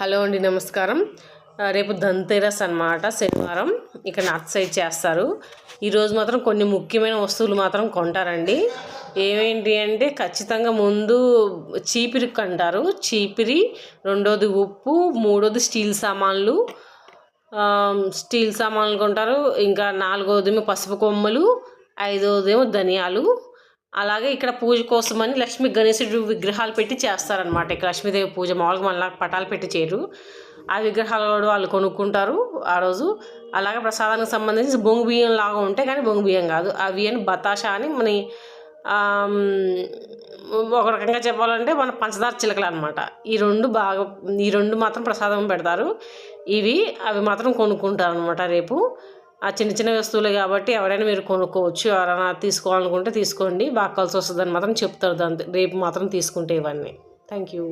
Hello అండి నమస్కారం. రేపు ధన్తెరస్ అనమాట శనివారం. ఇక్కడ నార్త్ సైడ్ చేస్తారు. ఈరోజు మాత్రం కొన్ని ముఖ్యమైన వస్తువులు మాత్రం కొంటారండి. ఏమేంటి అంటే ఖచ్చితంగా ముందు చీపిరి కంటారు. చీపిరి రెండోది ఉప్పు మూడోది స్టీల్ సామాన్లు. స్టీల్ సామాన్లు కొంటారు. ఇంకా నాలుగోదేమో పసుపు కొమ్మలు ఐదోదేమో ధనియాలు. అలాగే ఇక్కడ పూజ కోసమని లక్ష్మీ గణేశుడు విగ్రహాలు పెట్టి చేస్తారనమాట ఇక్కడ లక్ష్మీదేవి పూజ మామూలుగా మళ్ళీ పటాలు పెట్టి చేయరు. ఆ విగ్రహాలు కూడా వాళ్ళు కొనుక్కుంటారు ఆ రోజు. అలాగే ప్రసాదానికి సంబంధించి బొంగు బియ్యం లాగా ఉంటాయి కానీ బొంగు బియ్యం కాదు. అవి అని బతాషా అని మన ఒక రకంగా చెప్పాలంటే మన పంచదార చిలకలు అనమాట ఈ రెండు బాగా ఈ రెండు మాత్రం ప్రసాదం పెడతారు. ఇవి అవి మాత్రం కొనుక్కుంటారు అనమాట రేపు. ఆ చిన్న చిన్న వస్తువులే కాబట్టి ఎవరైనా మీరు కొనుక్కోవచ్చు ఎవరైనా తీసుకోవాలనుకుంటే తీసుకోండి. బాగా కలిసి వస్తుందని మాత్రం చెప్తారు. దాని రేపు మాత్రం తీసుకుంటే ఇవన్నీ. Thank you